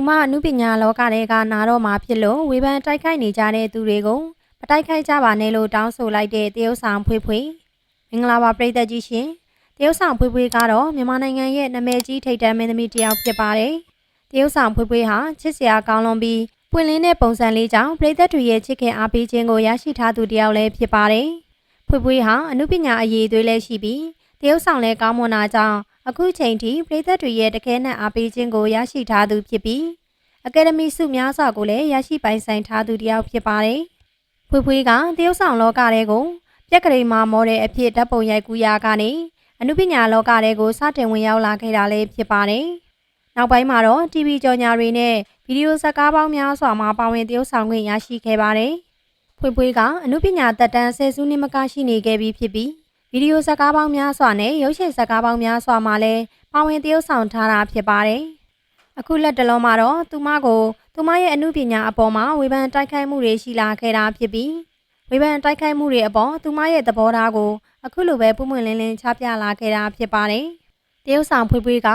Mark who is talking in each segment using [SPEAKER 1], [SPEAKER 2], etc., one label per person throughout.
[SPEAKER 1] သူမအမှုပညာလောကတွေကနာတော့မှာဖြစ်လို့ဝေဖန်တိုက်ခိုက်နေကြတဲ့သူတွေကိုမတိုက်ခိုက်ကြပါနဲ့လို့တောင်းဆိုလိုက်တဲ့တရုတ်ဆောင်ဖွေးဖွေးမင်္ဂလာပါပရိသတ်ကြီးရှင်တရုတ်ဆောင်ဖွေးဖွေးကတော့မြန်မာနိုင်ငံရဲ့နာမည်ကြီးထိပ်တန်းမင်းသမီးတစ်ယောက်ဖြစ်ပါတယ်တရုတ်ဆောင်ဖွေးဖွေးဟာချစ်စရာကောင်းလွန်ပြီးပွင့်လင်းတဲ့ပုံစံလေးကြောင့်ပရိသတ်တွေရဲ့ချစ်ခင်အားပေးခြင်းကိုရရှိထားသူတစ်ယောက်လည်းဖြစ်ပါတယ်ဖွေးဖွေးဟာအမှုပညာအရေးအသွေးလည်းရှိပြီးတရုတ်ဆောင်လည်းကောင်းမွန်တာကြောင့် အခုချိန်ထိပရိသတ်တွေရဲ့တကယ်နဲ့အားပေးခြင်းကိုရရှိထားသူဖြစ်ပြီးအကယ်ဒမီဆုများစွာကိုလည်းရရှိပိုင်ဆိုင်ထားသူတစ်ယောက်ဖြစ်ပါတယ်။ဖွေးဖွေးကတရုတ်ဆောင်လောကထဲကိုပြက်ကလေးမှာမော်ဒယ်အဖြစ်ဓာတ်ပုံရိုက်ကူးရာကနေအနုပညာလောကထဲကိုစတင်ဝင်ရောက်လာခဲ့တာလည်းဖြစ်ပါတယ်။နောက်ပိုင်းမှာတော့ TV ကြော်ညာတွေနဲ့ဗီဒီယိုဇာတ်ကားပေါင်းများစွာမှာပါဝင်တရုတ်ဆောင်ခွင့်ရရှိခဲ့ပါတယ်။ဖွေးဖွေးကအနုပညာတက်တန်းဆယ်စုနှစ်မကရှိနေခဲ့ပြီးဖြစ်ပြီး ဗီဒီယိုဇာတ်ကားပေါင်းများစွာနဲ့ရုပ်ရှင်ဇာတ်ကားပေါင်းများစွာမှာလည်းပါဝင်တရုတ်ဆောင်ထားတာဖြစ်ပါတယ်။အခုလက်တလုံးမှာတော့သူမကိုသူမရဲ့အမှုပညာအပေါ်မှာဝေဖန်တိုက်ခိုက်မှုတွေရှိလာခဲ့တာဖြစ်ပြီးဝေဖန်တိုက်ခိုက်မှုတွေအပေါ်သူမရဲ့သဘောထားကိုအခုလိုပဲပုံမှန်လင်းလင်းချပြလာခဲ့တာဖြစ်ပါတယ်။တရုတ်ဆောင်ဖွေးဖွေးက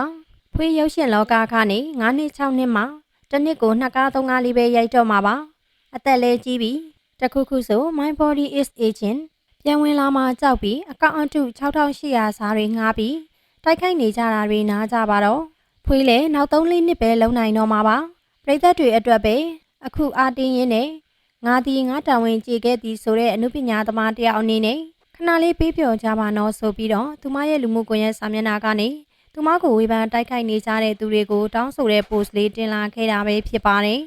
[SPEAKER 1] ဖွေးရုပ်ရှင်လောကကနေ9နှစ်6နှစ်မှာတစ်နှစ်ကိုနှစ်ကားသုံးကားလေးပဲရိုက်တော့မှာပါ။အသက်လည်းကြီးပြီ။တစ်ခုခုဆို My body is aging ပြန်ဝင်လာမှကြောက်ပြီးအကောင့်အတု6800စားတွေငှားပြီးတိုက်ခိုက်နေကြတာတွေနားကြပါတော့။ဖွေးလည်းနောက်3လေးနှစ်ပဲလုံနိုင်တော့မှာပါပရိသတ်တွေအတွက်ပဲအခုအားတင်းရင်းနဲ့ငါဒီငါတာဝန်ကြေခဲ့သည်ဆိုတဲ့အမှုပညာသမားတယောက်အနေနဲ့ခဏလေးပေးပြောကြပါနော်ဆိုပြီးတော့သူမရဲ့လူမှုကွန်ရက်စာမျက်နှာကနေသူမကိုဝေဖန်တိုက်ခိုက်နေကြတဲ့သူတွေကိုတောင်းဆိုတဲ့ post လေးတင်လာခဲ့တာပဲဖြစ်ပါတယ်